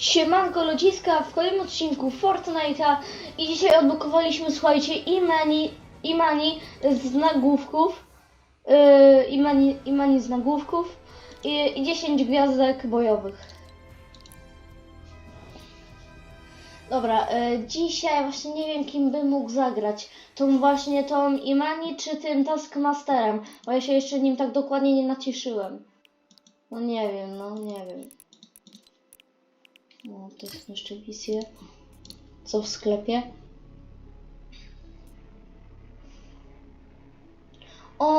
Siemanko ludziska, w kolejnym odcinku Fortnite'a i dzisiaj odblokowaliśmy, słuchajcie, Imani, Imani z nagłówków, yy, Imani, Imani z nagłówków i, i 10 gwiazdek bojowych. Dobra, yy, dzisiaj właśnie nie wiem kim bym mógł zagrać, tą właśnie tą Imani czy tym Taskmasterem, bo ja się jeszcze nim tak dokładnie nie nacieszyłem. No nie wiem, no nie wiem. No, to jest jeszcze. Co w sklepie? O!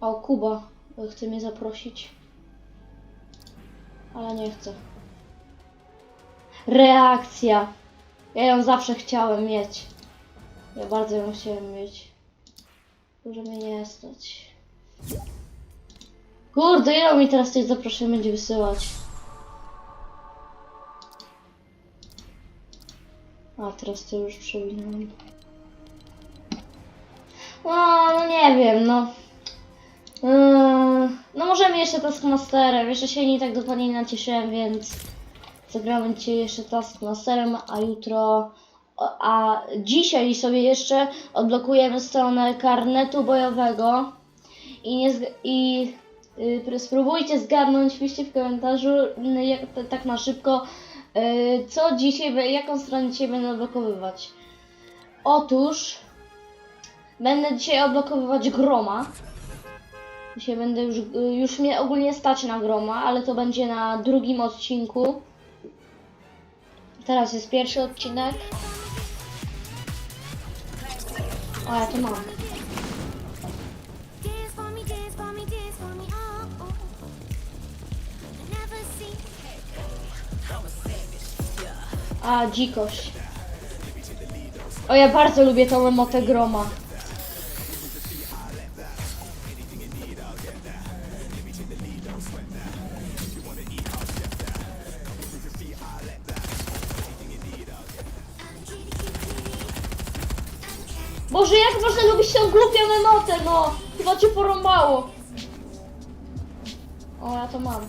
O, Kuba chce mnie zaprosić. Ale nie chce. Reakcja. Ja ją zawsze chciałem mieć. Ja bardzo ją chciałem mieć. Może mnie nie stać. Kurde, ile mi teraz tych zaproszeń będzie wysyłać? A, teraz to już przewinąłem. No, no nie wiem, no. Yy, no możemy jeszcze Taskmasterem. Jeszcze się nie tak dokładnie nie nacieszyłem, więc zagramy dzisiaj jeszcze Taskmasterem, a jutro a dzisiaj sobie jeszcze odblokujemy stronę karnetu bojowego i, nie i y, spróbujcie zgadnąć, piszcie w komentarzu y, jak, tak na szybko, y, co dzisiaj, jaką stronę dzisiaj będę odblokowywać. Otóż będę dzisiaj odblokowywać Groma. Dzisiaj będę już, y, już mnie ogólnie stać na Groma, ale to będzie na drugim odcinku. Teraz jest pierwszy odcinek. O, ja to mam. A, dzikość. O, ja bardzo lubię tą emotę groma. Boże, jak można lubić tą głupią emotę, no! Chyba cię porąbało. O, ja to mam.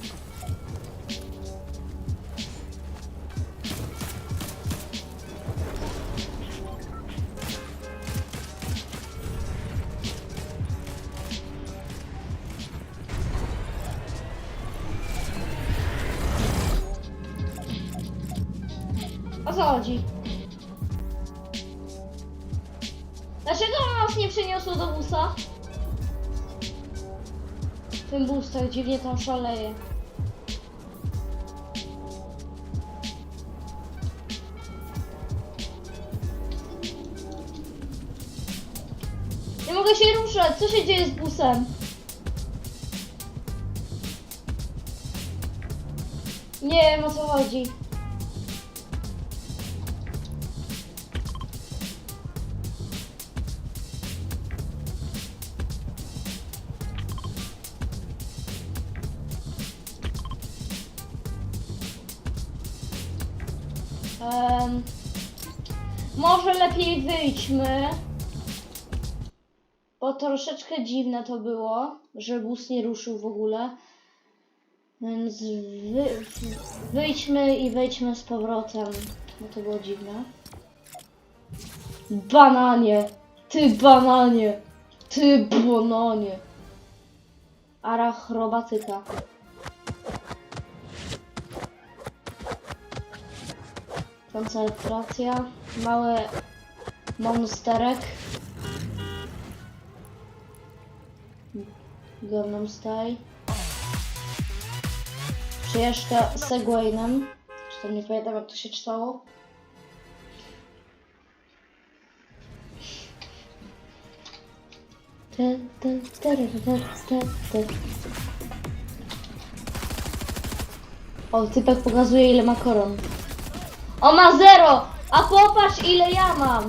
Tak dziwnie tam szaleje. Nie mogę się ruszać. Co się dzieje z busem? Nie wiem o co chodzi. Em, może lepiej wyjdźmy. Bo troszeczkę dziwne to było, że bus nie ruszył w ogóle. Więc wy, wyjdźmy i wejdźmy z powrotem. Bo to było dziwne. Bananie! Ty bananie! Ty bananie! Arachrobatyka. Koncentracja. Mały monsterek. Gangnam Style. Przyjeżdża Segwaynem. Czy tam nie pamiętam jak to się czytało. O, typek pokazuje ile ma koron. O, ma zero! A popatrz ile ja mam!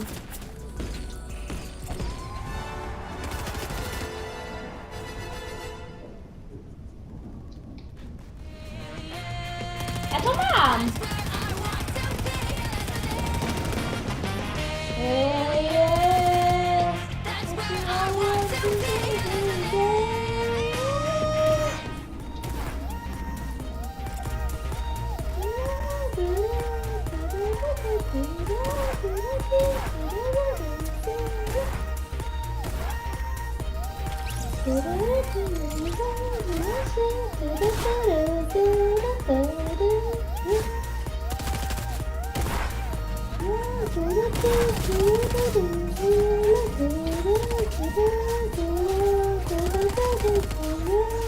O,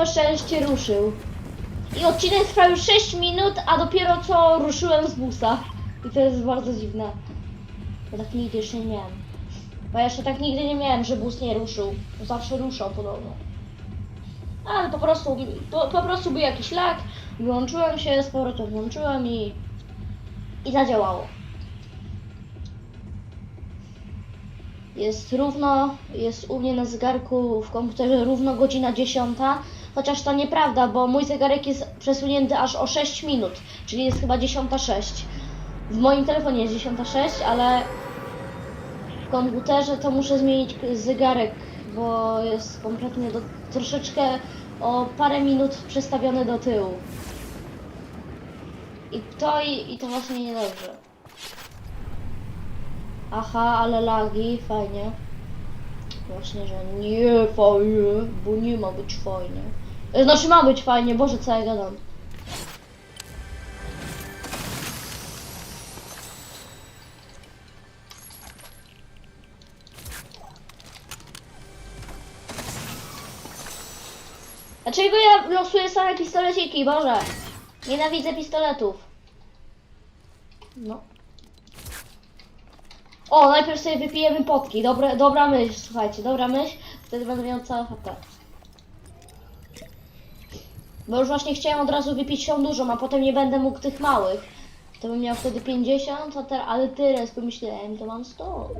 całe szczęście ruszył. I odcinek trwa już 6 minut, a dopiero co ruszyłem z busa. I to jest bardzo dziwne. Bo tak nigdy jeszcze nie miałem. Bo jeszcze tak nigdy nie miałem, że bus nie ruszył. Zawsze ruszał podobno. Ale po prostu, po, po prostu był jakiś lag, wyłączyłem się, z powrotem włączyłem i, i zadziałało. Jest równo, jest u mnie na zegarku w komputerze równo godzina 10, chociaż to nieprawda, bo mój zegarek jest przesunięty aż o 6 minut, czyli jest chyba 10.06. W moim telefonie jest 10.06, ale w komputerze to muszę zmienić zegarek, bo jest kompletnie do, troszeczkę o parę minut przestawiony do tyłu. I to, i, i to właśnie niedobrze. Aha, ale lagi, fajnie. Właśnie, że nie fajnie, bo nie ma być fajnie. Znaczy ma być fajnie, Boże, co ja gadam. Dlaczego ja losuję same pistoleciki, Boże? Nienawidzę pistoletów. No. O, najpierw sobie wypijemy potki. Dobra, dobra myśl, słuchajcie, dobra myśl. Wtedy będę miał całe HP. Bo już właśnie chciałem od razu wypić tą dużą, a potem nie będę mógł tych małych. To bym miał wtedy 50, a teraz, ale teraz pomyślałem, to mam 100.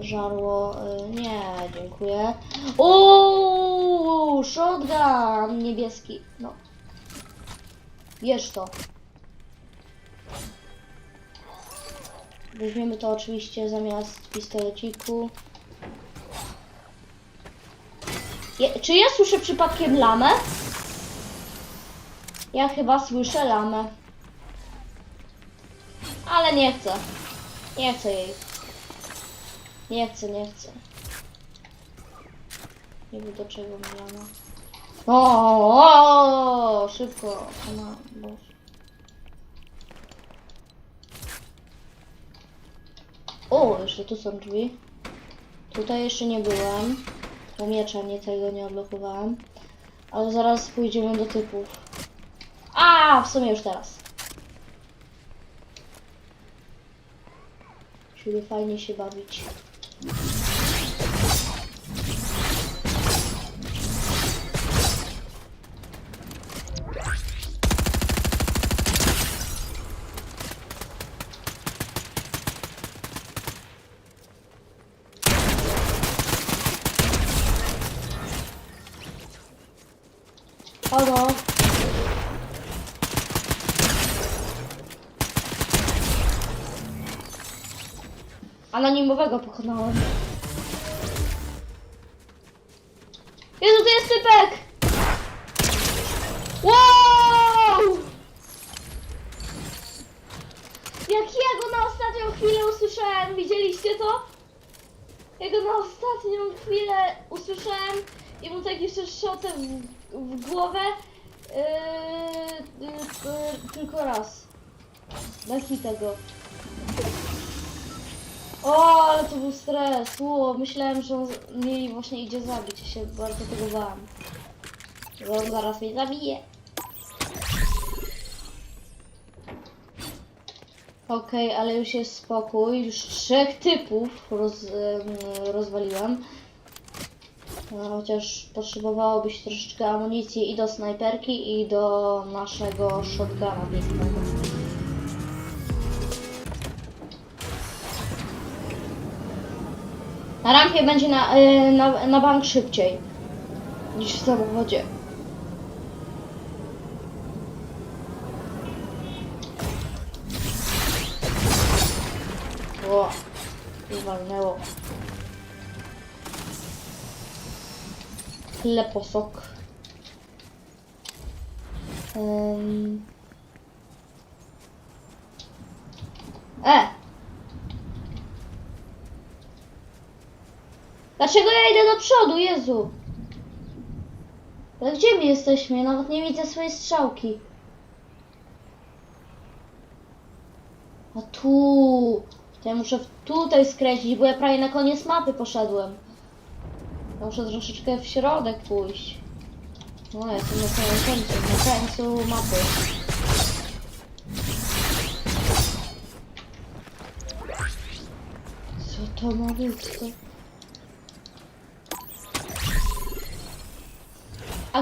Żarło, y, nie, dziękuję. Uuu, shotgun niebieski, no. Bierz to. Weźmiemy to oczywiście zamiast pistoleciku. Je, czy ja słyszę przypadkiem lamę? Ja chyba słyszę lamę. Ale nie chcę. Nie chcę jej. Nie chcę, nie chcę. Nie wiem do czego mi lama. O, o, szybko. Ona. O, jeszcze tu są drzwi. Tutaj jeszcze nie byłem. Bo miecza nie tego nie odblokowałem. Ale zaraz pójdziemy do typów. A, w sumie już teraz. Musimy fajnie się bawić. Anonimowego pokonałem. Jezu, to jest typek! Wow! Jak ja go na ostatnią chwilę usłyszałem, widzieliście to? Ja go na ostatnią chwilę usłyszałem i mu tak jeszcze szotem w, w głowę. Yy, yy, yy, tylko raz. Daj tego. O, ale to był stres. Ło, myślałem, że on mnie właśnie idzie zabić. Ja się bardzo tego bałam. Że on zaraz mnie zabije. Okej, ale już jest spokój. Już trzech typów roz, em, rozwaliłem. No, chociaż potrzebowałoby się troszeczkę amunicji i do snajperki, i do naszego shotguna pięknego. Na rampie będzie na, y, na, na bank szybciej niż w samochodzie. O, walnęło. Leposok. Um. E! Dlaczego ja idę do przodu, Jezu? Ale gdzie my jesteśmy? Nawet nie widzę swojej strzałki. A tu. To ja muszę tutaj skręcić, bo ja prawie na koniec mapy poszedłem. Ja muszę troszeczkę w środek pójść. No, jestem na samym końcu, na końcu mapy. Co to ma być? Co?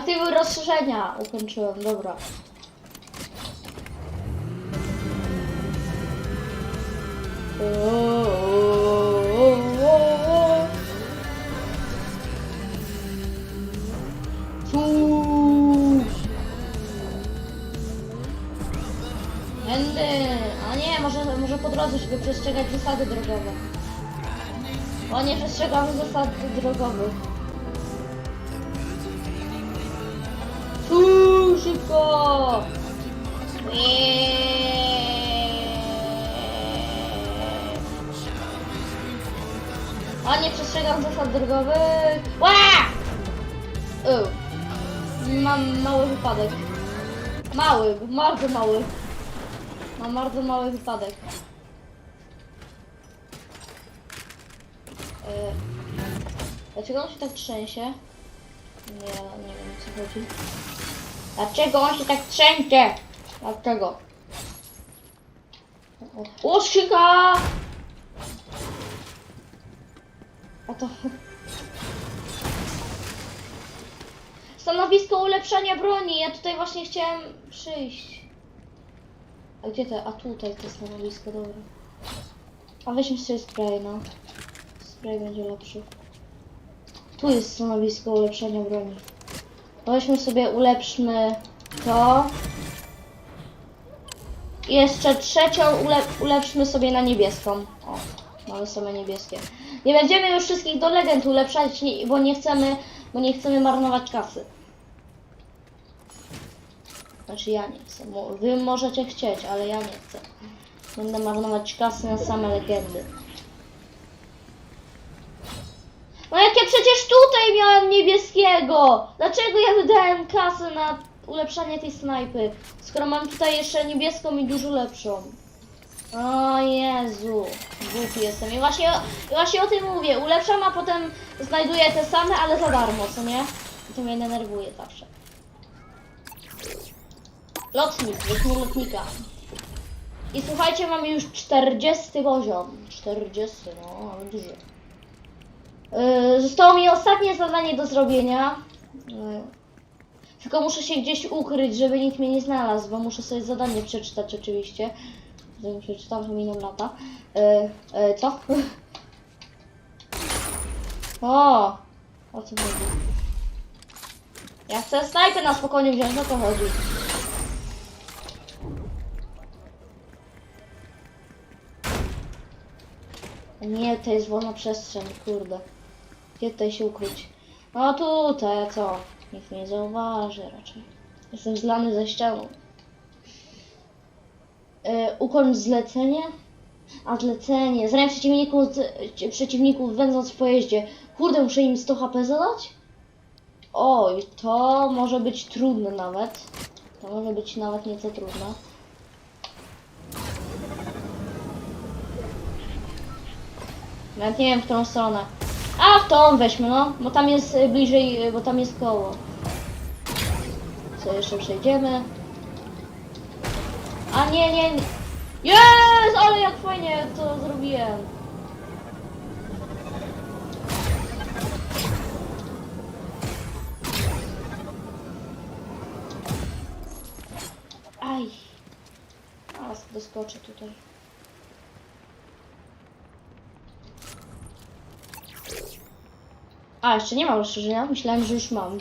Aktywuj rozszerzenia. Ukończyłem, dobra. Będę. A nie, może, może po drodze, żeby przestrzegać zasady drogowe. O nie przestrzegamy zasad drogowych. Szybko! O nie przestrzegam zasad drogowych. Mam mały wypadek. Mały, bardzo mały. Mam bardzo mały wypadek. E, Dlaczego on się tak trzęsie? Nie, nie wiem co chodzi. Dlaczego on się tak trzęsie? Dlaczego? O, skrzynka! A to... Stanowisko ulepszania broni. Ja tutaj właśnie chciałem przyjść. A gdzie te? A tutaj to stanowisko, dobra. A weźmy sobie spray, no. Spray będzie lepszy. Tu jest stanowisko ulepszania broni. Weźmy sobie, ulepszmy to. Jeszcze trzecią ulep ulepszmy sobie na niebieską. O, mamy same niebieskie. Nie będziemy już wszystkich do legend ulepszać, bo nie chcemy, bo nie chcemy marnować kasy. Znaczy ja nie chcę. Wy możecie chcieć, ale ja nie chcę. Będę marnować kasy na same legendy. No jak ja przecież tutaj miałem niebieskiego! Dlaczego ja wydałem kasę na ulepszanie tej snajpy? Skoro mam tutaj jeszcze niebieską i dużo lepszą. O Jezu, głupi jestem. I właśnie, i właśnie o tym mówię. Ulepszam, a potem znajduję te same, ale za darmo, co nie? I to mnie denerwuje zawsze. Lotnik, weźmy lotnika. I słuchajcie, mamy już 40 poziom. 40, no, ale duży. Yy, Zostało mi ostatnie zadanie do zrobienia. Yy, Tylko muszę się gdzieś ukryć, żeby nikt mnie nie znalazł, bo muszę sobie zadanie przeczytać oczywiście. Zanim przeczytam, to miną lata. Co? O! O co chodzi? Ja chcę snajpę na spokojnie wziąć, o to chodzi. Nie, to jest wolna przestrzeń, kurde. Gdzie tutaj się ukryć? No tutaj, co? Nikt nie zauważy raczej. Jestem zlany ze ścianą. Yy, zlecenie? A zlecenie. Zraniam przeciwników, przeciwników wędząc w pojeździe. Kurde, muszę im 100 HP zadać? Oj, to może być trudne nawet. To może być nawet nieco trudne. Nawet nie wiem, w którą stronę. A, w tą weźmy, no. Bo tam jest y, bliżej, y, bo tam jest koło. Co jeszcze przejdziemy? A nie, nie. nie. Jest! Ale jak fajnie to zrobiłem. Aj. A, doskoczę tutaj. A, jeszcze nie mam rozszerzenia. Myślałem, że już mam.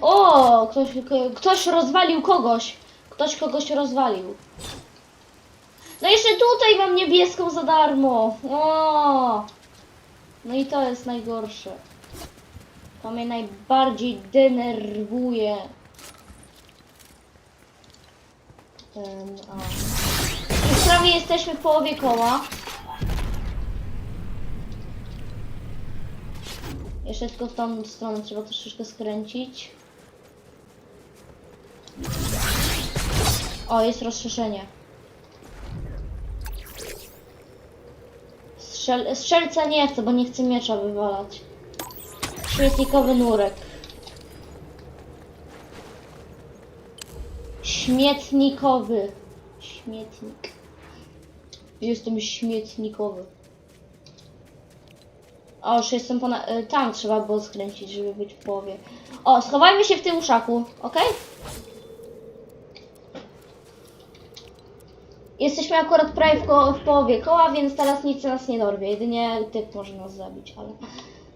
O, ktoś, ktoś rozwalił kogoś. Ktoś kogoś rozwalił. No jeszcze tutaj mam niebieską za darmo. O! No i to jest najgorsze. To mnie najbardziej denerwuje. Ten, a. Już prawie jesteśmy w połowie koła. Jeszcze tylko w tą stronę trzeba troszeczkę skręcić. O, jest rozszerzenie. Strzel strzelca nie chcę, bo nie chcę miecza wywalać. Śmietnikowy nurek. Śmietnikowy. Śmietnik. Jestem śmietnikowy. O, już jestem ponad... y, Tam trzeba było skręcić, żeby być w połowie. O, schowajmy się w tym uszaku, ok? Jesteśmy akurat prawie w, ko- w połowie koła, więc teraz nic nas nie dorwie. Jedynie typ może nas zabić, ale...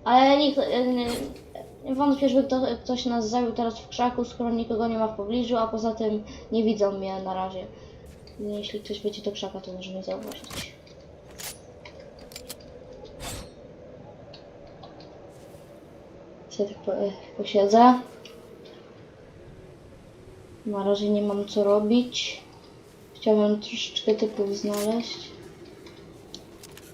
Ale nikt... y, wątpię, żeby kto, ktoś nas zabił teraz w krzaku, skoro nikogo nie ma w pobliżu, a poza tym nie widzą mnie na razie. Jeśli ktoś będzie do krzaka, to może mnie zauważyć. Sobie tak po, posiedzę. Na razie nie mam co robić. Chciałbym troszeczkę typów znaleźć.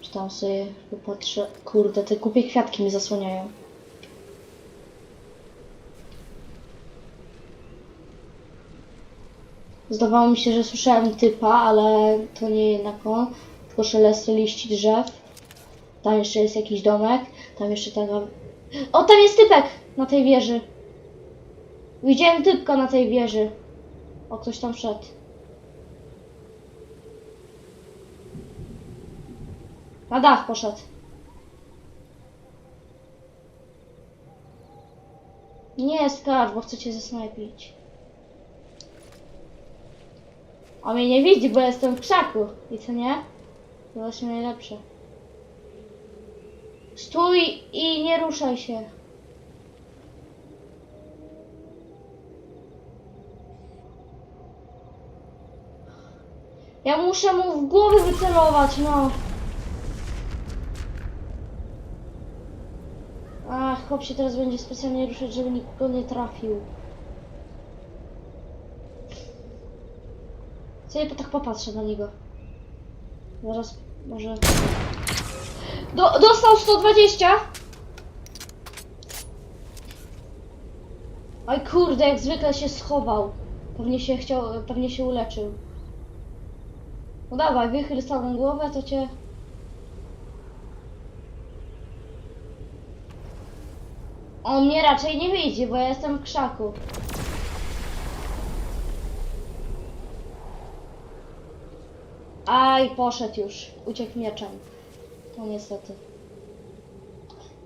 Czy tam sobie popatrzę. Kurde, te głupie kwiatki mi zasłaniają. Zdawało mi się, że słyszałem typa, ale to nie jednak on, tylko szelest liści drzew. Tam jeszcze jest jakiś domek, tam jeszcze taka... O, tam jest typek na tej wieży. Widziałem typka na tej wieży. O, ktoś tam szedł. Na dach poszedł. Nie skacz, bo chcę cię zasnajpić. On mnie nie widzi, bo jestem w krzaku. I co nie? To właśnie najlepsze. Stój i nie ruszaj się. Ja muszę mu w głowę wycelować, no. Ach, chłop się teraz będzie specjalnie ruszać, żeby nikogo nie trafił. Sobie tak popatrzę na niego. Zaraz może... Do, dostał 120! Oj kurde, jak zwykle się schował. Pewnie się chciał, pewnie się uleczył. No dawaj, wychyl całą głowę, to cię... On mnie raczej nie widzi, bo ja jestem w krzaku. Aj, poszedł już. Uciekł mieczem. No niestety.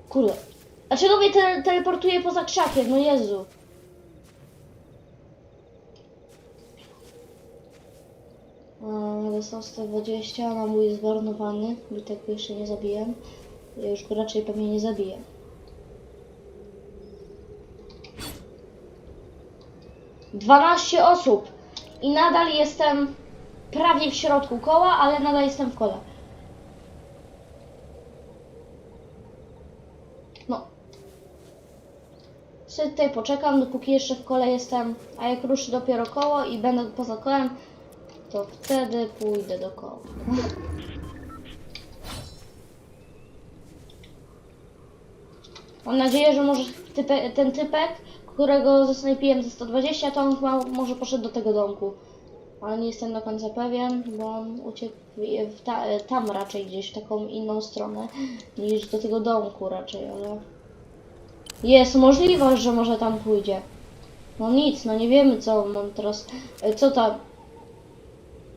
Kurde. Dlaczego mnie te teleportuje poza krzakiem? No Jezu. Dostał 120, a mój jest zmarnowany, bo tego jeszcze nie zabiłem. Ja już go raczej pewnie nie zabiję. Dwanaście osób i nadal jestem prawie w środku koła, ale nadal jestem w kole. Sobie tutaj poczekam, dopóki jeszcze w kole jestem, a jak ruszy dopiero koło i będę poza kołem, to wtedy pójdę do koła. Mam nadzieję, że może type, ten typek, którego zasnajpiłem ze 120, to on może poszedł do tego domku. Ale nie jestem do końca pewien, bo on uciekł ta, tam raczej gdzieś, w taką inną stronę, niż do tego domku raczej, ale... Jest możliwość, że może tam pójdzie. No nic, no nie wiemy co mam teraz... e, Co tam...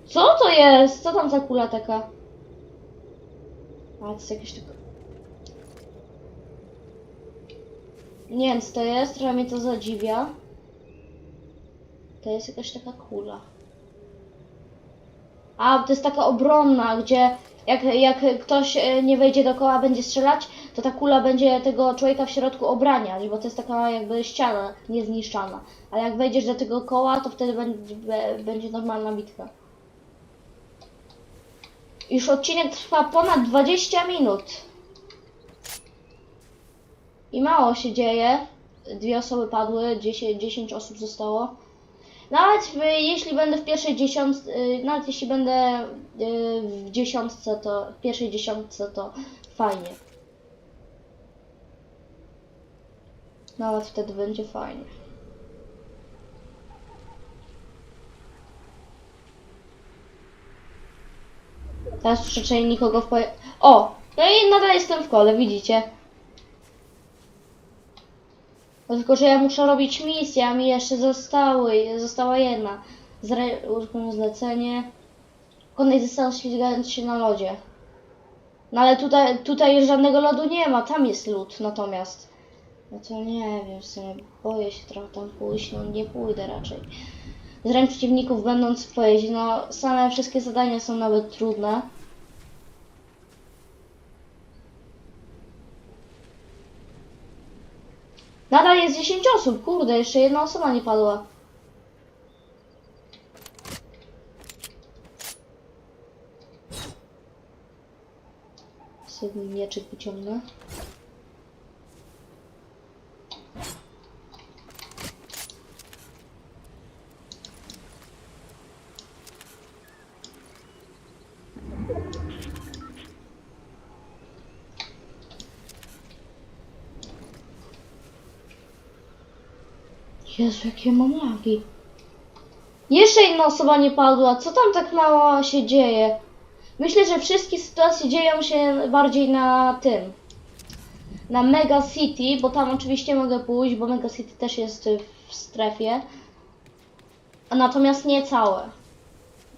Co to jest? Co tam za kula taka? A, to jest jakieś tylko... Nie wiem co to jest, trochę mnie to zadziwia. To jest jakaś taka kula. A, to jest taka obronna, gdzie jak, jak ktoś e, nie wejdzie do koła, będzie strzelać, to ta kula będzie tego człowieka w środku obraniać, bo to jest taka jakby ściana niezniszczalna. A jak wejdziesz do tego koła, to wtedy będzie, będzie normalna bitka. Już odcinek trwa ponad 20 minut. I mało się dzieje. Dwie osoby padły, 10, 10 osób zostało. Nawet w, jeśli będę w pierwszej dziesiątce, y, nawet jeśli będę y, w dziesiątce, to w pierwszej dziesiątce to fajnie. Nawet wtedy będzie fajnie. Teraz raczej nikogo w poje... O! No i nadal jestem w kole, widzicie? No Tylko, że ja muszę robić misję, a mi jeszcze zostały, została jedna. Zre... uruchomię zlecenie. Konaj został ślizgając się na lodzie. No ale tutaj, tutaj żadnego lodu nie ma, tam jest lód natomiast. No to nie wiem, w sumie boję się trochę tam pójść, no nie pójdę raczej. Z ręk przeciwników będąc w pojeździe, no same wszystkie zadania są nawet trudne. Nadal jest 10 osób, kurde, jeszcze jedna osoba nie padła. Sobie mieczyk wyciągnę. Jezu, jakie mam lagi. Jeszcze jedna osoba nie padła. Co tam tak mało się dzieje? Myślę, że wszystkie sytuacje dzieją się bardziej na tym. Na Mega City, bo tam oczywiście mogę pójść, bo Mega City też jest w strefie. Natomiast nie całe.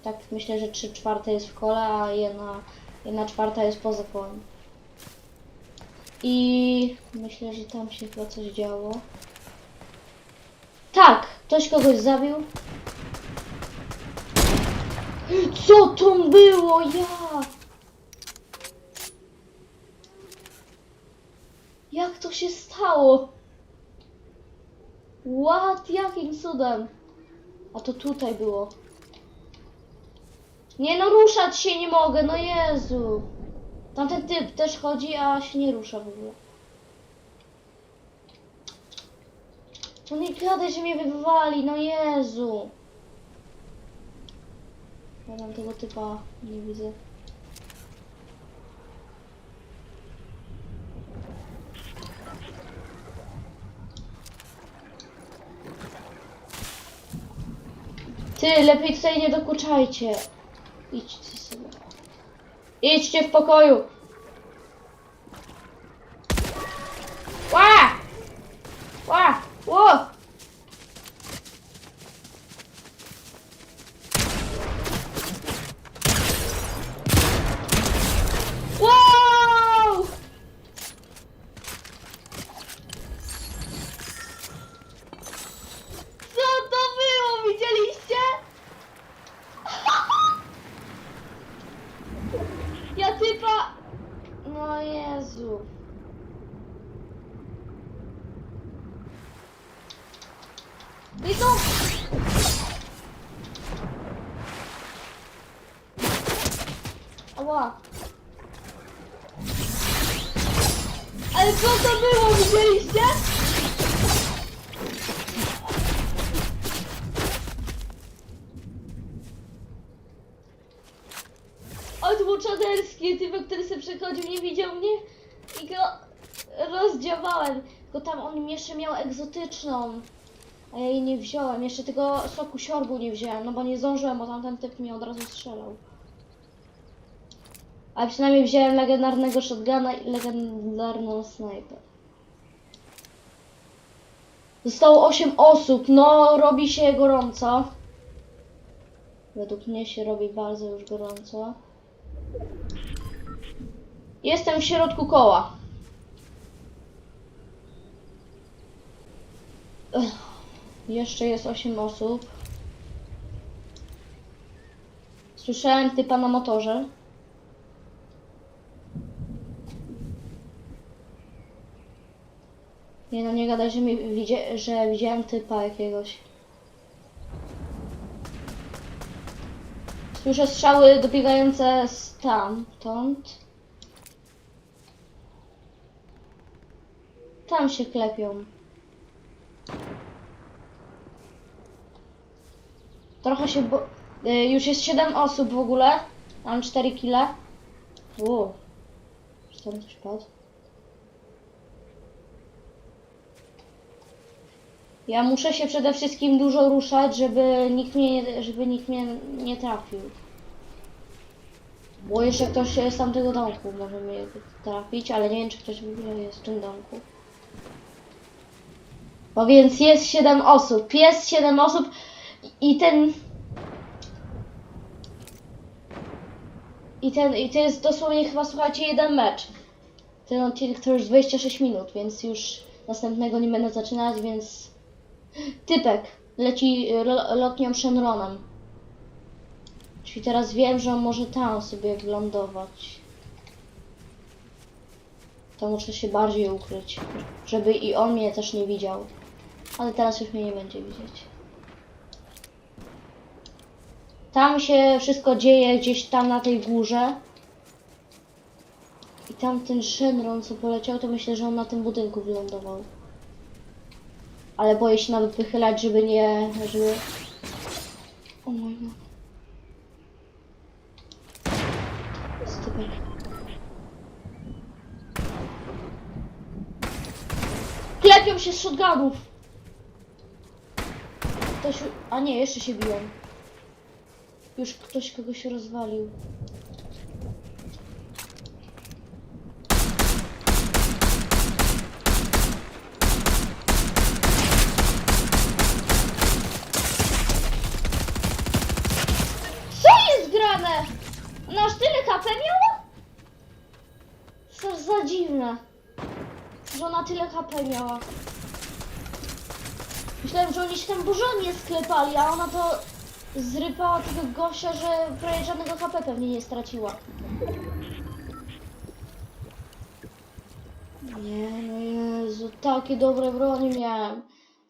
Tak myślę, że 3 czwarte jest w kole, a jedna, jedna czwarta jest poza kolem. I myślę, że tam się chyba coś działo. Tak, ktoś kogoś zabił. Co to było? Ja! Jak to się stało? What? Jakim cudem? A to tutaj było. Nie no, ruszać się nie mogę, no Jezu. Tamten typ też chodzi, a się nie rusza w ogóle. No nie gadaj, że mnie wywali, no Jezu. Ja tam tego typa nie widzę. Ty, lepiej tutaj nie dokuczajcie. Idźcie sobie. Idźcie w pokoju. Ła! Ła! Ło! Wow! Co to było? Widzieliście? Ja typa... No Jezu. I to... Ała. Ale co to było, widzieliście? O, to był czaderski, typ, który sobie przechodził, nie widział mnie i go rozdziałałem. Tylko tam on jeszcze miał egzotyczną, a ja jej nie wziąłem. Jeszcze tego soku siorbu nie wziąłem, no bo nie zdążyłem, bo tamten typ mi od razu strzelał. Ale przynajmniej wziąłem legendarnego shotguna i legendarną snajper. Zostało 8 osób, no robi się gorąco. Według mnie się robi bardzo już gorąco. Jestem w środku koła. Ech, jeszcze jest 8 osób. Słyszałem typa na motorze. Nie no, nie gadaj, że, mi widzie, że widziałem typa jakiegoś. Słyszę strzały dobiegające stamtąd. Tam się klepią. Trochę się bo... y, Już jest 7 osób w ogóle. Mam 4 kile. Uuu. Czy tam coś padł? Ja muszę się przede wszystkim dużo ruszać, żeby nikt mnie, nie- żeby nikt mnie nie trafił. Bo jeszcze ktoś z tamtego domku może mnie trafić, ale nie wiem czy ktoś w ogóle jest w tym domku. No więc jest 7 osób. Jest 7 osób i ten. I ten. I to jest dosłownie chyba słuchajcie jeden mecz. Ten odcinek to już 26 minut, więc już następnego nie będę zaczynać, więc. Typek leci lo- lotnią Shenronem. Czyli teraz wiem, że on może tam sobie wylądować. To muszę się bardziej ukryć, żeby i on mnie też nie widział. Ale teraz już mnie nie będzie widzieć. Tam się wszystko dzieje gdzieś tam na tej górze. I tam ten Shenron co poleciał, to myślę, że on na tym budynku wylądował. Ale boję się nawet wychylać, żeby nie... żeby... O mój Boże. Jest typek. Klepią się z shotgunów! A nie, jeszcze się biją. Już ktoś kogoś rozwalił. Co jest grane? Ona aż tyle HP miała? Co za dziwne. Że ona tyle HP miała. Myślałem, że oni się tam porządnie sklepali, a ona to zrypała tego gościa, że prawie żadnego HP pewnie nie straciła. Nie, no Jezu, takie dobre broni miałem.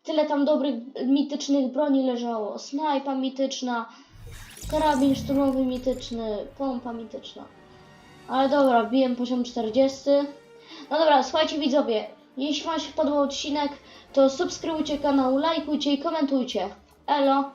Tyle tam dobrych, mitycznych broni leżało. Snajpa mityczna, karabin szturmowy mityczny, pompa mityczna. Ale dobra, biłem poziom 40. No dobra, słuchajcie widzowie, jeśli Wam się podobał odcinek, to subskrybujcie kanał, lajkujcie i komentujcie. Elo!